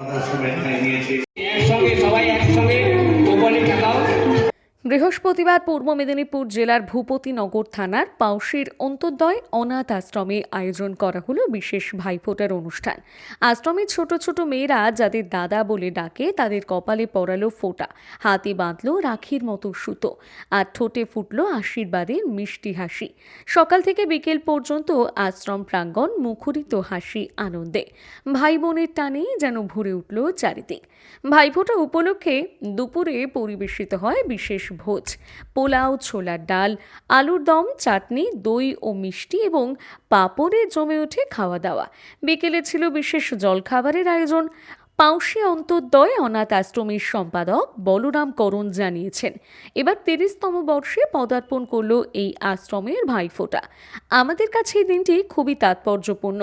সময় নিয়েছি বৃহস্পতিবার পূর্ব মেদিনীপুর জেলার ভূপতিনগর থানার পাউশির অন্তর্দয় অনাথ আশ্রমে আয়োজন করা হলো বিশেষ ভাইফোঁটার অনুষ্ঠান। আশ্রমের ছোট ছোট মেয়েরা যাদের দাদা বলে ডাকে, তাদের কপালে পরালো ফোঁটা, হাতে বাঁধলো রাখির মতো সুতো আর ঠোঁটে ফুটলো আশীর্বাদের মিষ্টি হাসি। সকাল থেকে বিকেল পর্যন্ত আশ্রম প্রাঙ্গণ মুখরিত হাসি আনন্দে। ভাই বোনের টানে যেন ভরে উঠল চারিদিক। ভাইফোঁটা উপলক্ষে দুপুরে পরিবেশিত হয় বিশেষ ভোজ, পোলাও, ছোলার ডাল, আলুর দম, চাটনি, দই ও মিষ্টি এবং পাপড়ে জমে ওঠে খাওয়া দাওয়া। বিকেলে ছিল বিশেষ জলখাবারের আয়োজন। পাউশি অন্তর্দয় অনাথ আশ্রমের সম্পাদক বলরাম করণ জানিয়েছেন, এবার তিরিশতম বর্ষে পদার্পণ করল এই আশ্রমের ভাইফোঁটা। আমাদের কাছে এই দিনটি খুবই তাৎপর্যপূর্ণ।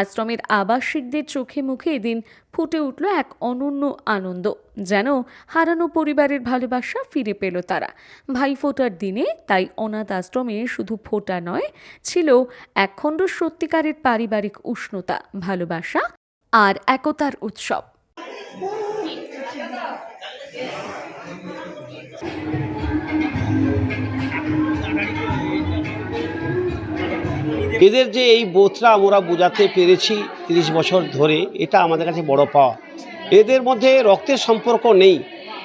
আশ্রমের আবাসিকদের চোখে মুখে এদিন ফুটে উঠল এক অনন্য আনন্দ, যেন হারানো পরিবারের ভালোবাসা ফিরে পেল তারা। ভাইফোঁটার দিনে তাই অনাথ আশ্রমে শুধু ফোঁটা নয়, ছিল একখণ্ড সত্যিকারের পারিবারিক উষ্ণতা, ভালোবাসা আর একতার উৎসব। এদের যে এই বোধটা আমরা বোঝাতে পেরেছি তিরিশ বছর ধরে, এটা আমাদের কাছে বড় পাওয়া। এদের মধ্যে রক্তের সম্পর্ক নেই,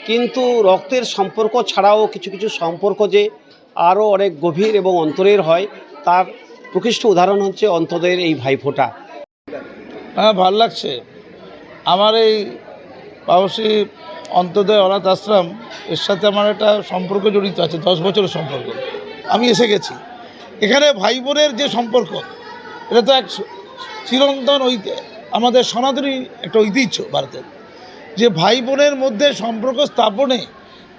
কিন্তু রক্তের সম্পর্ক ছাড়াও কিছু কিছু সম্পর্ক যে আরও অনেক গভীর এবং অন্তরের হয়, তার প্রকৃষ্ট উদাহরণ হচ্ছে অন্তদের এই ভাইফোঁটা। হ্যাঁ ভালো লাগছে। আমার এই পাবসী অন্তদয়, অনাথ আশ্রম, এর সাথে আমার একটা সম্পর্ক জড়িত আছে, দশ বছরের সম্পর্ক। আমি এসে গেছি। এখানে ভাই বোনের যে সম্পর্ক, এটা তো এক চিরন্তন আমাদের সনাতনী একটা ঐতিহ্য ভারতের যে ভাই বোনের মধ্যে সম্পর্ক স্থাপনে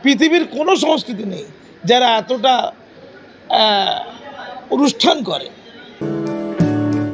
পৃথিবীর কোনো সংস্কৃতি নেই, যারা এতটা অনুষ্ঠান করে।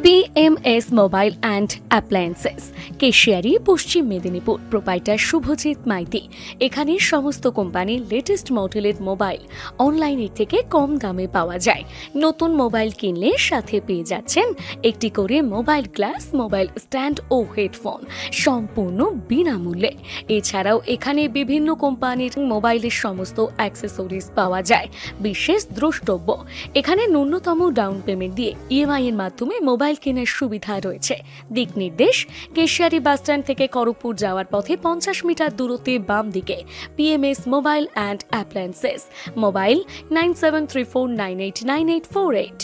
PMS mobile and appliances Keshiary, Paschim Medinipur. Proprietor Subhajit Maiti. এখানে সমস্ত কোম্পানির লেটেস্ট মডেলের মোবাইল অনলাইনের থেকে কম দামে পাওয়া যায়। নতুন মোবাইল কিনলে সাথে পেয়ে যাচ্ছেন একটি করে মোবাইল গ্লাস মোবাইল স্ট্যান্ড ও হেডফোন সম্পূর্ণ বিনামূল্যে। এছাড়াও এখানে বিভিন্ন কোম্পানির মোবাইলের সমস্ত অ্যাক্সেসরিজ পাওয়া যায়, বিশেষ দ্রষ্টব্য। এখানে ন্যূনতম ডাউন পেমেন্ট দিয়ে ইএমআই এর মাধ্যমে মোবাইল কেনার সুবিধা রয়েছে। দিক নির্দেশ, কেশিয়ারি বাসস্ট্যান্ড থেকে করপুর যাওয়ার পথে পঞ্চাশ মিটার দূরত্বে বাম দিকে PMS mobile and appliances mobile nine seven three four nine eight nine eight four eight